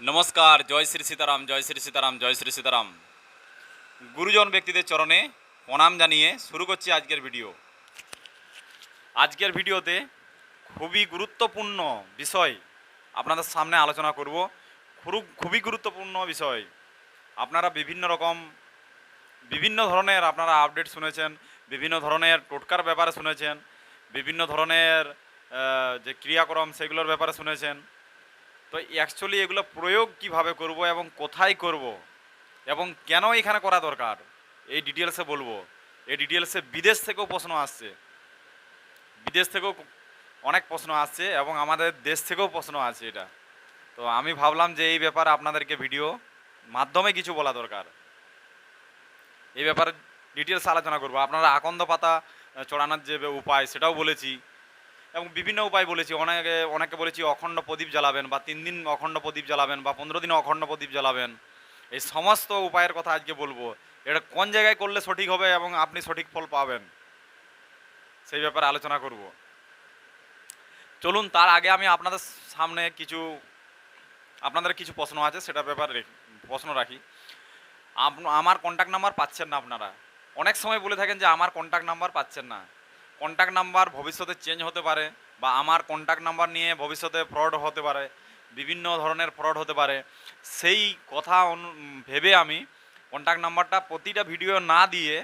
নমস্কার, জয় শ্রী সীতারাম, জয় শ্রী সীতারাম, জয় শ্রী সীতারাম। গুরুজন ব্যক্তিদের চরণে প্রণাম জানিয়ে শুরু করছি আজকের ভিডিও। আজকের ভিডিওতে খুবই গুরুত্বপূর্ণ বিষয় আপনাদের সামনে আলোচনা করব। খুব খুবই গুরুত্বপূর্ণ বিষয়। আপনারা বিভিন্ন রকম, বিভিন্ন ধরনের আপনারা আপডেট শুনেছেন, বিভিন্ন ধরনের টোটকার ব্যাপারে শুনেছেন, বিভিন্ন ধরনের যে ক্রিয়াকর্ম সেগুলোর ব্যাপারে শুনেছেন। তো অ্যাকচুয়ালি এগুলো প্রয়োগ কীভাবে করব এবং কোথায় করব এবং কেন এখানে করা দরকার? এই ডিটেলসে বলব। এই ডিটেলসে বিদেশ থেকেও প্রশ্ন আসছে। বিদেশ থেকেও অনেক প্রশ্ন আসছে এবং আমাদের দেশ থেকেও প্রশ্ন আছে এটা। তো আমি ভাবলাম যে এই ব্যাপারে আপনাদেরকে ভিডিও মাধ্যমে কিছু বলা দরকার। এই ব্যাপারে ডিটেলস আলোচনা করব। আপনারা আকন্দ পাতা চড়ানোর যে উপায় সেটাও বলেছি। এবং বিভিন্ন উপায় বলেছি। অনেকে অনেকে বলেছি, অখণ্ড প্রদীপ জ্বালাবেন বা তিন দিন অখণ্ড প্রদীপ জ্বালাবেন বা পনেরো দিন অখণ্ড প্রদীপ জ্বালাবেন। এই সমস্ত উপায়ের কথা আজকে বলব। এটা কোন জায়গায় করলে সঠিক হবে এবং আপনি সঠিক ফল পাবেন? সেই ব্যাপারে আলোচনা করব। চলুন, তার আগে আমি আপনাদের সামনে কিছু, আপনাদের কিছু প্রশ্ন আছে সেটার ব্যাপারে প্রশ্ন রাখি। আমার কন্ট্যাক্ট নাম্বার পাচ্ছেন না আপনারা। অনেক সময় বলে থাকেন যে, আমার কন্ট্যাক্ট নাম্বার পাচ্ছেন না। কন্ট্যাক্ট নাম্বার ভবিষ্যতে চেঞ্জ হতে পারে বা আমার কন্ট্যাক্ট নাম্বার নিয়ে ভবিষ্যতে ফ্রড হতে পারে, বিভিন্ন ধরনের ফ্রড হতে পারে। সেই কথা ভেবে আমি কন্ট্যাক্ট নাম্বারটা প্রতিটা ভিডিও না দিয়ে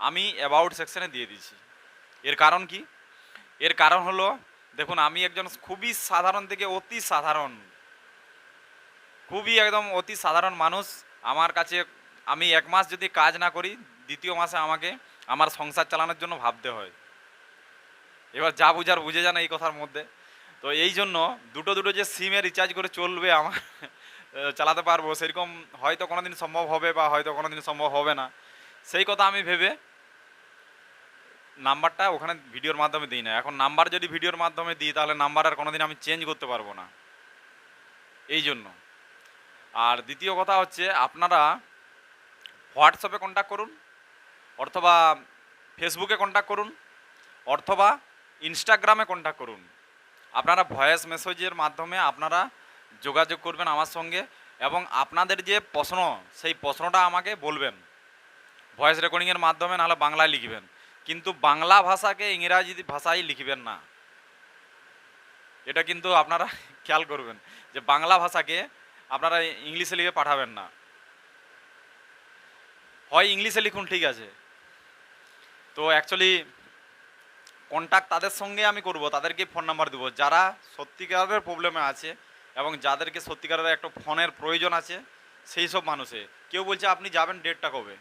আমি অ্যাবাউট সেকশনে দিয়ে দিয়েছি। এর কারণ কি? এর কারণ হলো, দেখুন আমি একজন খুবই সাধারণ থেকে অতি সাধারণ। খুবই একদম অতি সাধারণ মানুষ। আমার কাছে আমি এক মাস যদি কাজ না করি, দ্বিতীয় মাসে আমাকে আমার সংসার চালানোর জন্য ভাবতে হয়। এবার যা বুঝার বুঝে যান এই কথার মধ্যে। তো এই জন্য দুটো দুটো যে সিমে রিচার্জ করে চলবে আমার চালাতে পারব, সেরকম হয়তো কোনো দিন সম্ভব হবে বা হয়তো কোনো দিন সম্ভব হবে না। সেই কথা আমি ভেবে নাম্বারটা ওখানে ভিডিওর মাধ্যমে দিই না। এখন নাম্বার যদি ভিডিওর মাধ্যমে দিই, তাহলে নাম্বার আর কোনোদিন আমি চেঞ্জ করতে পারব না। এই জন্য। আর দ্বিতীয় কথা হচ্ছে, আপনারা হোয়াটসঅ্যাপে কন্ট্যাক্ট করুন, অথবা ফেসবুকে কন্ট্যাক্ট করুন, অথবা ইনস্টাগ্রামে কন্ট্যাক্ট করুন। আপনারা ভয়েস মেসেজের মাধ্যমে আপনারা যোগাযোগ করবেন আমার সঙ্গে এবং আপনাদের যে প্রশ্ন, সেই প্রশ্নটা আমাকে বলবেন। ভয়েস রেকর্ডিংয়ের মাধ্যমে নাহলে বাংলায় লিখবেন। কিন্তু বাংলা ভাষাকে ইংরাজি ভাষায় লিখবেন না। এটা কিন্তু আপনারা খেয়াল করবেন যে বাংলা ভাষাকে আপনারা ইংলিশে লিখে পাঠাবেন না। হয় ইংলিশে লিখুন, ঠিক আছে। তো অ্যাকচুয়ালি কন্ট্যাক্ট তাদের সঙ্গে আমি করব, তাদেরকে ফোন নাম্বার দেবো। যারা সত্যিকারের প্রবলেমে আছে এবং যাদেরকে সত্যিকারের একটা ফোনের প্রয়োজন আছে, সেই সব মানুষে। কেউ বলছে, আপনি যাবেন ডেটটা কবে?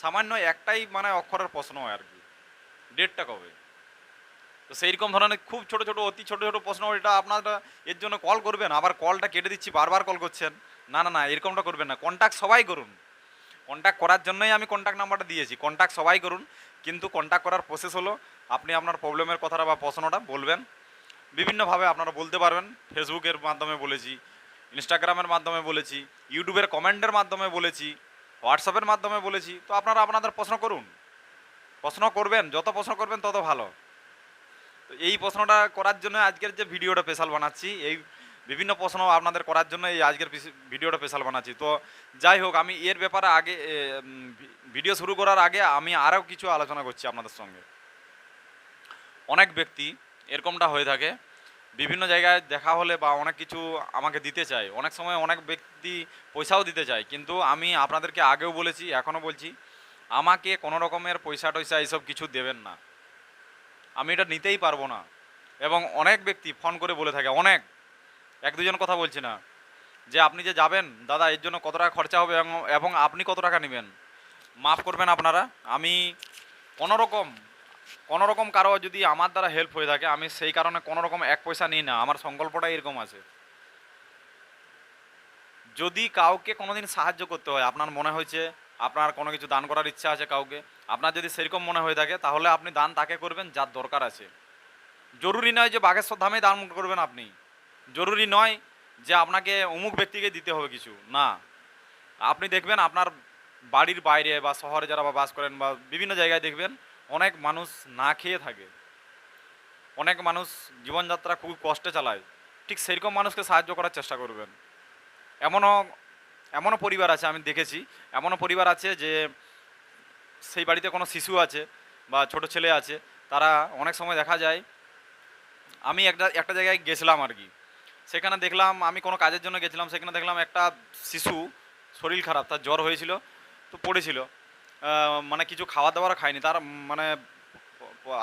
সামান্য একটাই মানে অক্ষরের প্রশ্ন হয় আর কি। ডেটটা কবে? তো সেই রকম ধরনের খুব ছোট ছোট, অতি ছোট ছোট প্রশ্ন এটা আপনারা এর জন্য কল করবেন। আবার কলটা কেটে দিচ্ছি, বারবার কল করছেন। না না না, এরকমটা করবেন না। কন্ট্যাক্ট সবাই করুন। কন্ট্যাক্ট করার জন্যই আমি কন্ট্যাক্ট নাম্বারটা দিয়েছি। কন্ট্যাক্ট সবাই করুন। কিন্তু কন্ট্যাক্ট করার প্রসেস হলো আপনি আপনার প্রবলেমের কথাটা বা প্রশ্নটা বলবেন। বিভিন্নভাবে আপনারা বলতে পারবেন। ফেসবুকের মাধ্যমে বলেছি, ইনস্টাগ্রামের মাধ্যমে বলেছি, ইউটিউবের কমেন্টের মাধ্যমে বলেছি, হোয়াটসঅ্যাপের মাধ্যমে বলেছি। তো আপনারা আপনাদের প্রশ্ন করুন। প্রশ্ন করবেন, যত প্রশ্ন করবেন তত ভালো। তো এই প্রশ্নটা করার জন্য আজকের যে ভিডিওটা স্পেশাল বানাচ্ছি, এই বিভিন্ন প্রশ্ন আপনাদের করার জন্য এই আজকের ভিডিওটা স্পেশাল বানাচ্ছি। তো যাই হোক, আমি এর ব্যাপারে আগে ভিডিও শুরু করার আগে আমি আরও কিছু আলোচনা করছি আপনাদের সঙ্গে। অনেক ব্যক্তি এরকমটা হয়ে থাকে। বিভিন্ন জায়গায় দেখা হলে বা অনেক কিছু আমাকে দিতে চায়। অনেক সময় অনেক ব্যক্তি পয়সাও দিতে চায়। কিন্তু আমি আপনাদেরকে আগেও বলেছি, এখনও বলছি, আমাকে কোনো রকমের পয়সা টয়সা এইসব কিছু দেবেন না। আমি এটা নিতেই পারব না। এবং অনেক ব্যক্তি ফোন করে বলে থাকে, অনেক। এক দুজন কথা বলছি না। যে আপনি যে যাবেন, দাদা, এর জন্য কত টাকা খরচা হবে এবং আপনি কত টাকা নেবেন? মাফ করবেন আপনারা। আমি কোনো রকম কোনো রকম কারও যদি আমার দ্বারা হেল্প হয়ে থাকে, আমি সেই কারণে কোনো রকম এক পয়সা নিই না। আমার সংকল্পটা এরকম আছে। যদি কাউকে কোনোদিন সাহায্য করতে হয়, আপনার মনে হয়েছে আপনার কোনো কিছু দান করার ইচ্ছা আছে কাউকে, আপনার যদি সেরকম মনে হয়ে থাকে, তাহলে আপনি দান তাকে করবেন যার দরকার আছে। জরুরি নয় যে বাগেশ্বর ধামেই দান করবেন আপনি। জরুরি নয় যে আপনাকে অমুক ব্যক্তিকে দিতে হবে কিছু, না। আপনি দেখবেন আপনার বাড়ির বাইরে বা শহরে যারা বাস করেন বা বিভিন্ন জায়গায় দেখবেন অনেক মানুষ না খেয়ে থাকে। অনেক মানুষ জীবনযাত্রা খুব কষ্টে চালায়। ঠিক সেরকম মানুষকে সাহায্য করার চেষ্টা করবেন। এমনও এমনও পরিবার আছে, আমি দেখেছি। এমনও পরিবার আছে যে, সেই বাড়িতে কোনো শিশু আছে বা ছোট ছেলে আছে, তারা অনেক সময় দেখা যায়, আমি একটা একটা জায়গায় গেছিলাম আর কি। সেখানে দেখলাম, আমি কোনো কাজের জন্য গেছিলাম, সেখানে দেখলাম একটা শিশু শরীর খারাপ, তার জ্বর হয়েছিল, তো পড়েছিল। মানে কিছু খাওয়া দাওয়ার খায়নি তার মানে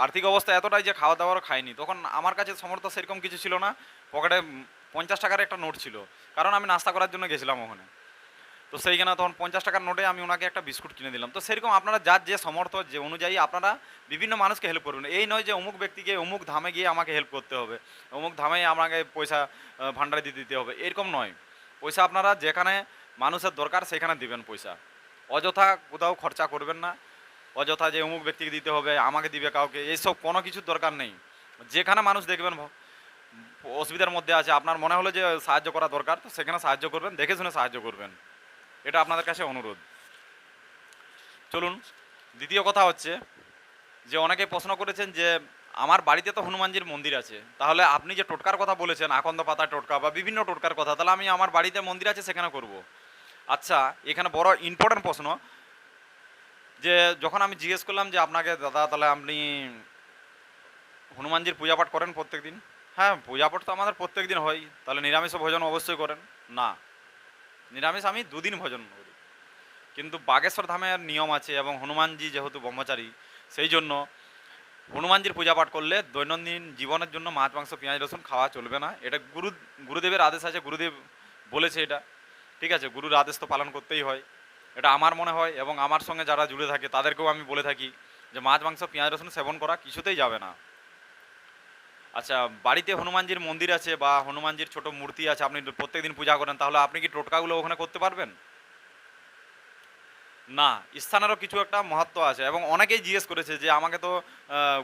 আর্থিক অবস্থা এতটাই যে খাওয়া দাওয়ার খায়নি তখন আমার কাছে সমর্থ সেরকম কিছু ছিল না। পকেটে পঞ্চাশ টাকার একটা নোট ছিল। কারণ আমি নাস্তা করার জন্য গেছিলাম ওখানে। তো সেইখানে তখন পঞ্চাশ টাকার নোটে আমি ওনাকে একটা বিস্কুট কিনে দিলাম। তো সেরকম আপনারা যার যে সমর্থ যে অনুযায়ী আপনারা বিভিন্ন মানুষকে হেল্প করবেন। এই নয় যে অমুক ব্যক্তিকে অমুক ধামে গিয়ে আমাকে হেল্প করতে হবে। অমুক ধামে আমাকে পয়সা আহ, ভান্ডারে দিয়ে দিতে হবে। এরকম নয়। পয়সা আপনারা যেখানে মানুষের দরকার সেখানে দিবেন পয়সা। অযথা কোথাও খরচা করবেন না, অযথা যে অমুক ব্যক্তিকে দিতে হবে, আমাকে দিবে কাউকে, এইসব কোনো কিছুর দরকার নেই। যেখানে মানুষ দেখবেন অসুবিধার মধ্যে আছে, আপনার মনে হলো যে সাহায্য করা দরকার, তো সেখানে সাহায্য করবেন, দেখে শুনে সাহায্য করবেন। এটা আপনাদের কাছে অনুরোধ। চলুন, দ্বিতীয় কথা হচ্ছে যে অনেকে প্রশ্ন করেছেন যে আমার বাড়িতে তো হনুমানজির মন্দির আছে, তাহলে আপনি যে টোটকার কথা বলেছেন, আকন্দ পাতা টোটকা বা বিভিন্ন টোটকার কথা, তাহলে আমি আমার বাড়িতে মন্দির আছে সেখানে করব। আচ্ছা এখানে বড় ইম্পর্টেন্ট প্রশ্ন। যে যখন আমি জিজ্ঞেস করলাম যে আপনাকে, দাদা, তাহলে আপনি হনুমানজির পূজা পাঠ করেন প্রত্যেক দিন হ্যাঁ পূজা পাঠ তো আমাদের প্রত্যেক দিন হয়। তাহলে নিরামিষ ভোজন অবশ্যই করেন। না, নিরামিষ আমি দুদিন ভোজন করি। কিন্তু বাগেশ্বর ধামের নিয়ম আছে এবং হনুমানজি যেহেতু ব্রহ্মচারী, সেই জন্য হনুমানজির পূজা পাঠ করলে দৈনন্দিন জীবনের জন্য মাছ, মাংস, পেঁয়াজ, রসুন খাওয়া চলবে না। এটা গুরু, গুরুদেবের আদেশ আছে। গুরুদেব বলেছে এটা। ঠিক আছে, গুরুর আদেশ তো পালন করতেই হয়। এটা আমার মনে হয় এবং আমার সঙ্গে যারা জুড়ে থাকে, তাদেরকেও আমি বলে থাকি যে মাছ, মাংস, পেঁয়াজ, রসুন সেবন করা কিছুতেই যাবে না। আচ্ছা বাড়িতে হনুমানজির মন্দির আছে বা হনুমানজির ছোট মূর্তি আছে, আপনি প্রত্যেকদিন পূজা করেন, তাহলে আপনি কি টোটকাগুলো ওখানে করতে পারবেন? না, স্থানেরও কিছু একটা মহত্ব আছে এবং অনেকেই জিজ্ঞেস করেছে যে আমাকে তো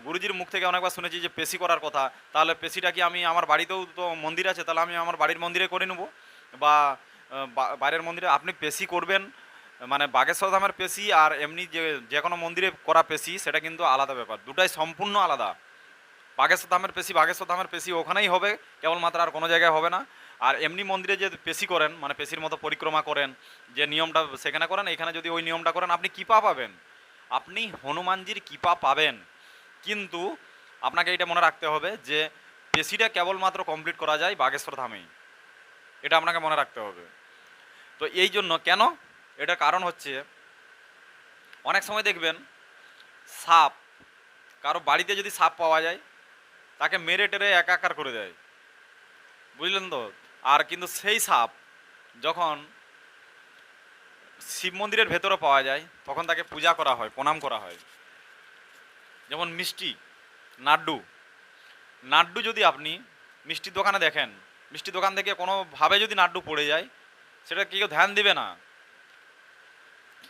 গুরুজির মুখ থেকে অনেকবার শুনেছি যে পেশি করার কথা, তাহলে পেশিটা কি আমি আমার বাড়িতেও তো মন্দির আছে, তাহলে আমি আমার বাড়ির মন্দিরে করে নেব? বা বাইরের মন্দিরে আপনি পেশি করবেন মানে বাগেশ্বর ধামের পেশি আর এমনি যে যে কোনো মন্দিরে করা পেশি, সেটা কিন্তু আলাদা ব্যাপার। দুটাই সম্পূর্ণ আলাদা। বাগেশ্বর ধামের পেশি, বাগেশ্বর ধামের পেশি ওখানেই হবে, কেবলমাত্র আর কোনো জায়গায় হবে না। আর এমনি মন্দিরে যে পেশি করেন মানে পেশির মতো পরিক্রমা করেন, যে নিয়মটা সেখানে করেন, এখানে যদি ওই নিয়মটা করেন, আপনি কৃপা পাবেন। আপনি হনুমানজির কৃপা পাবেন। কিন্তু আপনাকে এটা মনে রাখতে হবে যে, পেশিটা কেবলমাত্র কমপ্লিট করা যায় বাগেশ্বর ধামেই। এটা আপনাকে মনে রাখতে হবে। তো এই জন্য কেন? এটার কারণ হচ্ছে, অনেক সময় দেখবেন, সাপ, কারও বাড়িতে যদি সাপ পাওয়া যায়, তাকে মেরে টেরে একাকার করে দেয়। বুঝলেন তো? আর কিন্তু সেই সাপ যখন শিব মন্দিরের ভেতরে পাওয়া যায়, তখন তাকে পূজা করা হয়, প্রণাম করা হয়। যেমন মিষ্টি, নাড্ডু। নাড্ডু যদি আপনি মিষ্টির দোকানে দেখেন মিষ্টি দোকান থেকে কোনোভাবে যদি নাড্ডু পড়ে যায় সেটা কেউ ধ্যান দিবে না?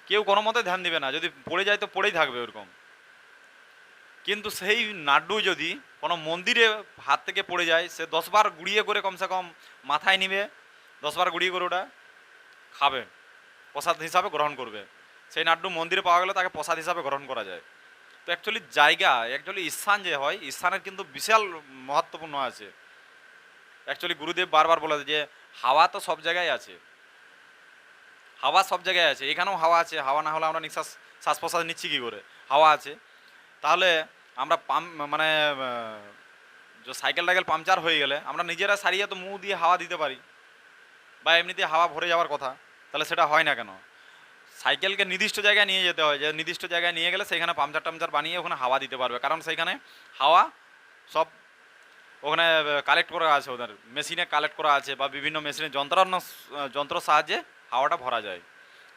কেউ কোনো মতে ধ্যান দিবে না। যদি পড়ে যায় তো পড়েই থাকবে ওরকম। কিন্তু সেই নাড্ডু যদি কোনো মন্দিরে হাত থেকে পড়ে যায়, সে দশবার গুড়িয়ে করে কমসে কম মাথায় নিবে, দশবার গুড়িয়ে করে ওটা খাবে, প্রসাদ হিসাবে গ্রহণ করবে। সেই নাড্ডু মন্দিরে পাওয়া গেলে তাকে প্রসাদ হিসাবে গ্রহণ করা যায়। তো অ্যাকচুয়ালি জায়গা অ্যাকচুয়ালি স্থান যে হয়, স্থানের কিন্তু বিশাল মহত্বপূর্ণ আছে। অ্যাকচুয়ালি গুরুদেব বারবার বলে যে হাওয়া তো সব জায়গায় আছে। হাওয়া সব জায়গায় আছে। এখানেও হাওয়া আছে, হাওয়া না হলে আমরা নিঃশ্বাস শ্বাস প্রশ্বাস নিচ্ছি কী করে? হাওয়া আছে। তাহলে আমরা পাম মানে যে সাইকেল টাইকেল পাংচার হয়ে গেলে আমরা নিজেরা সারিয়ে তো মুখ দিয়ে হাওয়া দিতে পারি। বা এমনিতে হাওয়া ভরে যাওয়ার কথা, তাহলে সেটা হয় না কেন? সাইকেলকে নির্দিষ্ট জায়গায় নিয়ে যেতে হয়। যে নির্দিষ্ট জায়গায় নিয়ে গেলে সেখানে পাংচার টামচার বানিয়ে ওখানে হাওয়া দিতে পারবে। কারণ সেইখানে হাওয়া সব ওখানে কালেক্ট করা আছে ওদের। মেশিনে কালেক্ট করা আছে বা বিভিন্ন মেশিনের যন্ত্রান্ন যন্ত্র সাহায্যে হাওয়াটা ভরা যায়।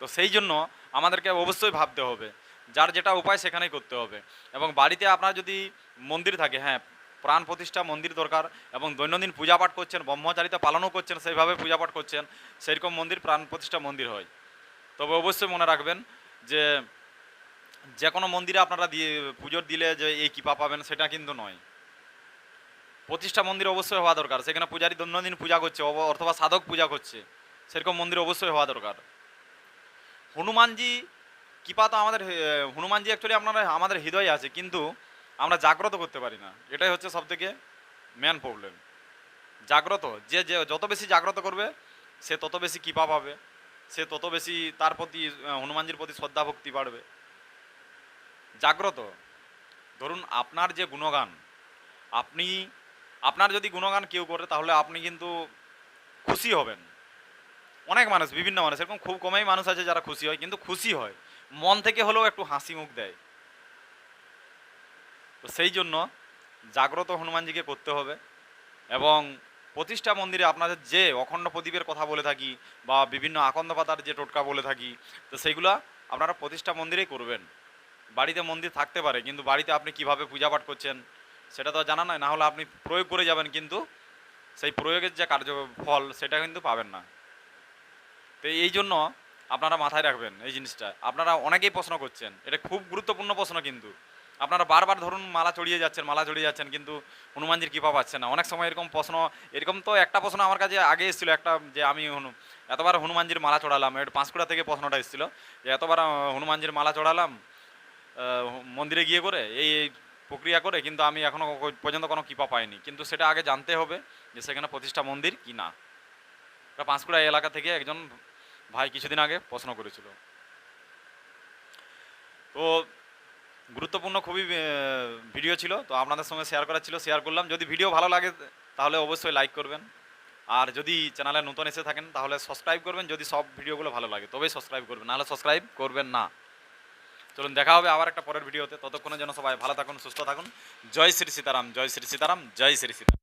তো সেই জন্য আমাদেরকে অবশ্যই ভাবতে হবে, যার যেটা উপায় সেখানেই করতে হবে। এবং বাড়িতে আপনার যদি মন্দির থাকে হ্যাঁ প্রাণ প্রতিষ্ঠা মন্দির দরকার এবং দৈনন্দিন পূজা পাঠ করছেন, ব্রহ্মচারিতা পালনও করছেন, সেইভাবে পূজা পাঠ করছেন সেরকম মন্দির, প্রাণ প্রতিষ্ঠা মন্দির হয়। তবে অবশ্যই মনে রাখবেন যে যে কোনো মন্দিরে আপনারা দিয়ে, পুজোর দিলে যে এই কৃপা পাবেন, সেটা কিন্তু নয়। প্রতিষ্ঠা মন্দির অবশ্যই হওয়া দরকার। সেখানে পূজারী দৈনন্দিন পূজা করছে, অথবা সাধক পূজা করছে। সেরকম মন্দির অবশ্যই হওয়া দরকার। হনুমানজি, কৃপা তো আমাদের হনুমানজি অ্যাকচুয়ালি আপনারা আমাদের হৃদয়ে আছে, কিন্তু আমরা জাগ্রত করতে পারি না। এটাই হচ্ছে সব থেকে মেন প্রবলেম জাগ্রত, যে যে, যত বেশি জাগ্রত করবে, সে তত বেশি কৃপা পাবে। সে তত বেশি তার প্রতি, হনুমানজির প্রতি শ্রদ্ধা, ভক্তি বাড়বে। জাগ্রত, ধরুন আপনার যে গুণগান, আপনি, আপনার যদি গুণগান কেউ করে, তাহলে আপনি কিন্তু খুশি হবেন। অনেক মানুষ, বিভিন্ন মানুষ, এরকম খুব কমই মানুষ আছে যারা খুশি হয়, কিন্তু খুশি হয়, মন থেকে হলেও একটু হাসি মুখ দেয়। তো সেই জন্য জাগ্রত হনুমানজিকে করতে হবে এবং প্রতিষ্ঠা মন্দিরে আপনাদের যে অখণ্ড প্রদীপের কথা বলে থাকি বা বিভিন্ন আকন্দ পাতার যে টোটকা বলে থাকি, তো সেইগুলা আপনারা প্রতিষ্ঠা মন্দিরেই করবেন। বাড়িতে মন্দির থাকতে পারে, কিন্তু বাড়িতে আপনি কীভাবে পূজা পাঠ করছেন সেটা তো জানা নয় না হলে আপনি প্রয়োগ করে যাবেন, কিন্তু সেই প্রয়োগের যে কার্য ফল, সেটা কিন্তু পাবেন না। তো এই জন্য আপনারা মাথায় রাখবেন এই জিনিসটা। আপনারা অনেকেই প্রশ্ন করছেন, এটা খুব গুরুত্বপূর্ণ প্রশ্ন কিন্তু। আপনারা বারবার ধরুন মালা চড়িয়ে যাচ্ছেন, মালা চড়িয়ে যাচ্ছেন, কিন্তু হনুমানজির কৃপা পাচ্ছেন না। অনেক সময় এরকম প্রশ্ন, এরকম তো একটা প্রশ্ন আমার কাছে আগে এসেছিল, একটা যে আমি এতবার হনুমানজির মালা চড়ালাম, এটা পাঁশকুড়া থেকে প্রশ্নটা এসেছিল, যে এতবার হনুমানজির মালা চড়ালাম মন্দিরে গিয়ে করে, এই এই প্রক্রিয়া করে, কিন্তু আমি এখনও পর্যন্ত কোনো কৃপা পাইনি। কিন্তু সেটা আগে জানতে হবে যে সেখানে প্রতিষ্ঠা মন্দির কি না। এটা পাঁশকুড়া এলাকা থেকে একজন ভাই কিছুদিন আগে প্রশ্ন করেছিল। তো গুরুত্বপূর্ণ খুবই ভিডিও ছিল, তো আপনাদের সঙ্গে শেয়ার করার ছিল শেয়ার করলাম। যদি ভিডিও ভালো লাগে, তাহলে অবশ্যই লাইক করবেন। আর যদি চ্যানেলে নতুন এসে থাকেন, তাহলে সাবস্ক্রাইব করবেন। যদি সব ভিডিওগুলো ভালো লাগে, তবেই সাবস্ক্রাইব করবেন। নাহলে সাবস্ক্রাইব করবেন না। চলুন, দেখা হবে আবার একটা পরের ভিডিওতে ততক্ষণে যেন সবাই ভালো থাকুন, সুস্থ থাকুন। জয় শ্রী সীতারাম, জয় শ্রী সীতারাম, জয় শ্রী সীতারাম।